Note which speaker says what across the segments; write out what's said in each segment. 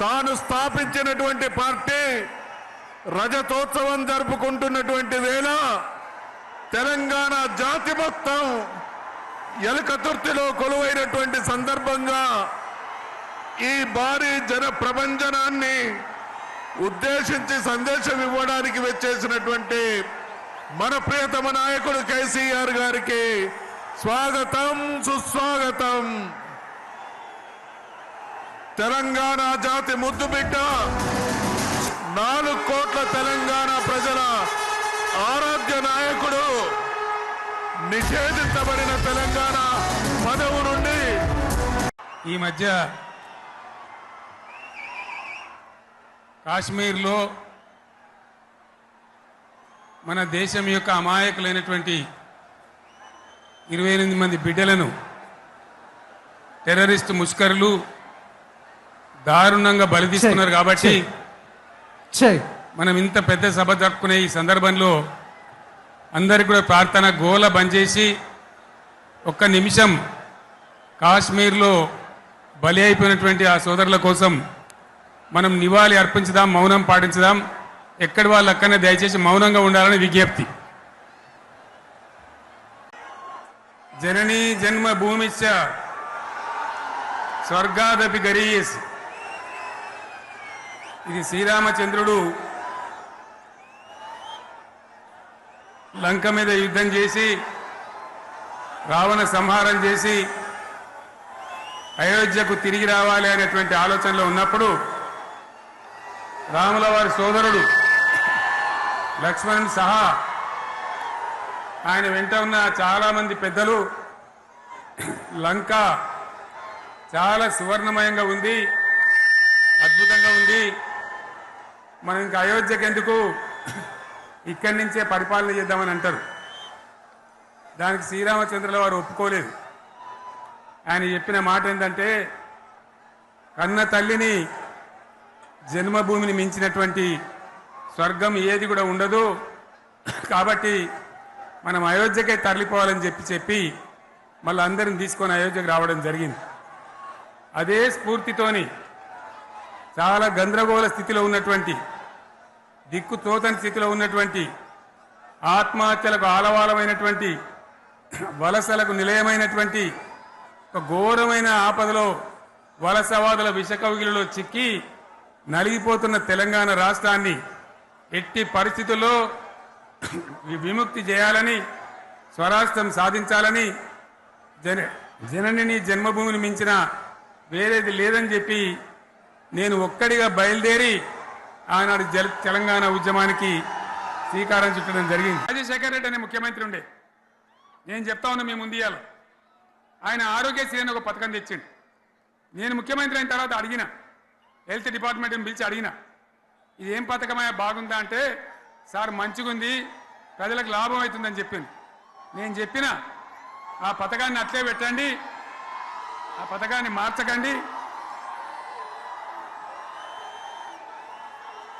Speaker 1: తాను స్థాపించినటువంటి పార్టీ రజతోత్సవం జరుపుకుంటున్నటువంటి వేళ తెలంగాణ జాతి మొత్తం ఎలకతుర్తిలో కొలువైనటువంటి సందర్భంగా ఈ భారీ జన ప్రభంజనాన్ని ఉద్దేశించి సందేశం ఇవ్వడానికి వచ్చేసినటువంటి మన ప్రియతమ నాయకుడు కేసీఆర్ గారికి స్వాగతం సుస్వాగతం. తెలంగాణ జాతి ముద్దు బిడ్డ. నాలుగు కోట్ల తెలంగాణ ప్రజల ఆరోగ్య నాయకుడు నిషేధించబడిన తెలంగాణ పదవు నుండి.
Speaker 2: ఈ మధ్య కాశ్మీర్లో మన దేశం యొక్క అమాయకులైనటువంటి ఇరవై ఎనిమిది మంది బిడ్డలను టెర్రరిస్ట్ ముష్కరులు దారుణంగా బలి తీసుకున్నారు కాబట్టి మనం ఇంత పెద్ద సభ జరుపుకునే ఈ సందర్భంలో అందరికి కూడా ప్రార్థన గోల బంద్ చేసి ఒక్క నిమిషం కాశ్మీర్లో బలి అయిపోయినటువంటి ఆ సోదరుల కోసం మనం నివాళి అర్పించుదాం మౌనం పాటించుదాం. ఎక్కడి వాళ్ళు అక్కడనే దయచేసి మౌనంగా ఉండాలని విజ్ఞప్తి. జననీ జన్మ భూమిశ్చ స్వర్గాదపి గరీయస్ ఇది శ్రీరామచంద్రుడు లంక మీద యుద్ధం చేసి రావణ సంహారం చేసి అయోధ్యకు తిరిగి రావాలి అనేటువంటి ఆలోచనలో ఉన్నప్పుడు రాముల వారి సోదరుడు లక్ష్మణ్ సహా ఆయన వెంట ఉన్న చాలామంది పెద్దలు లంక చాలా సువర్ణమయంగా ఉంది అద్భుతంగా ఉంది. మనం ఇంకా అయోధ్యకి ఎందుకు? ఇక్కడి నుంచే పరిపాలన చేద్దామని అంటారు. దానికి శ్రీరామచంద్రుల వారు ఒప్పుకోలేదు. ఆయన చెప్పిన మాట ఏంటంటే కన్న తల్లిని జన్మభూమిని మించినటువంటి స్వర్గం ఏది కూడా ఉండదు. కాబట్టి మనం అయోధ్యకే తరలిపోవాలని చెప్పి చెప్పి మళ్ళీ అందరిని తీసుకొని అయోధ్యకు రావడం జరిగింది. అదే స్ఫూర్తితోని చాలా గందరగోళ స్థితిలో ఉన్నటువంటి దిక్కు తోతని స్థితిలో ఉన్నటువంటి ఆత్మహత్యలకు ఆలవాలమైనటువంటి వలసలకు నిలయమైనటువంటి ఒక ఘోరమైన ఆపదలో వలసవాదుల విషకవిలలో చిక్కి నలిగిపోతున్న తెలంగాణ రాష్ట్రాన్ని ఎట్టి పరిస్థితుల్లో విముక్తి చేయాలని స్వరాష్ట్రం సాధించాలని జన జననిని జన్మభూమిని మించిన వేరేది లేదని చెప్పి నేను ఒక్కడిగా బయలుదేరి ఆనాడు తెలంగాణ ఉద్యమానికి శ్రీకారం చుట్టడం జరిగింది. రాజశేఖర రెడ్డి అనే ముఖ్యమంత్రి ఉండే. నేను చెప్తా ఉన్నా మీ ముందు ఆయన ఆరోగ్యశ్రీ అని ఒక పథకం తెచ్చిండు. నేను ముఖ్యమంత్రి అయిన తర్వాత అడిగిన. హెల్త్ డిపార్ట్మెంట్ని పిలిచి అడిగిన. ఇది ఏం పథకమయ్యా? బాగుందా అంటే సార్ మంచిగుంది. ప్రజలకు లాభం అవుతుందని చెప్పింది నేను చెప్పిన ఆ పథకాన్ని అట్లే పెట్టండి. ఆ పథకాన్ని మార్చకండి.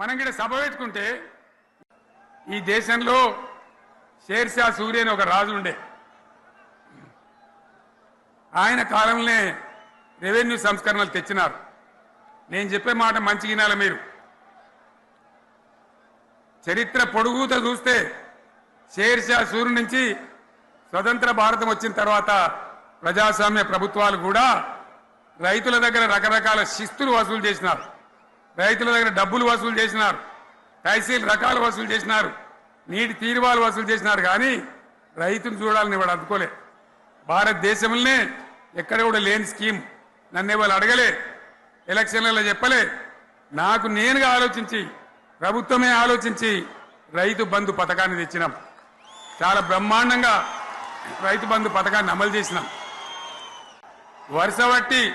Speaker 2: మనం కూడా సభ పెట్టుకుంటే ఈ దేశంలో షేర్షా సూర్య అని ఒక రాజు ఉండే. ఆయన కాలంలోనే రెవెన్యూ సంస్కరణలు తెచ్చినారు. నేను చెప్పే మాట మంచి వినాలి మీరు. చరిత్ర పొడుగుతో చూస్తే షేర్షా సూర్యు నుంచి స్వతంత్ర భారతం వచ్చిన తర్వాత ప్రజాస్వామ్య ప్రభుత్వాలు కూడా రైతుల దగ్గర రకరకాల శిస్తులు వసూలు చేసినారు. రైతుల దగ్గర డబ్బులు వసూలు చేసినారు. తహసీల్ రకాలు వసూలు చేసినారు. నీటి తీరువాలు వసూలు చేసినారు కానీ రైతును చూడాలని వాడు అందుకోలే. భారతదేశంలోనే ఎక్కడ కూడా లేని స్కీమ్. నన్ను వాళ్ళు అడగలే? ఎలక్షన్లలో చెప్పలే. నాకు నేనుగా ఆలోచించి ప్రభుత్వమే ఆలోచించి రైతు బంధు పథకాన్ని తెచ్చినాం. చాలా బ్రహ్మాండంగా రైతు బంధు పథకాన్ని అమలు చేసినాం. వరుస బట్టి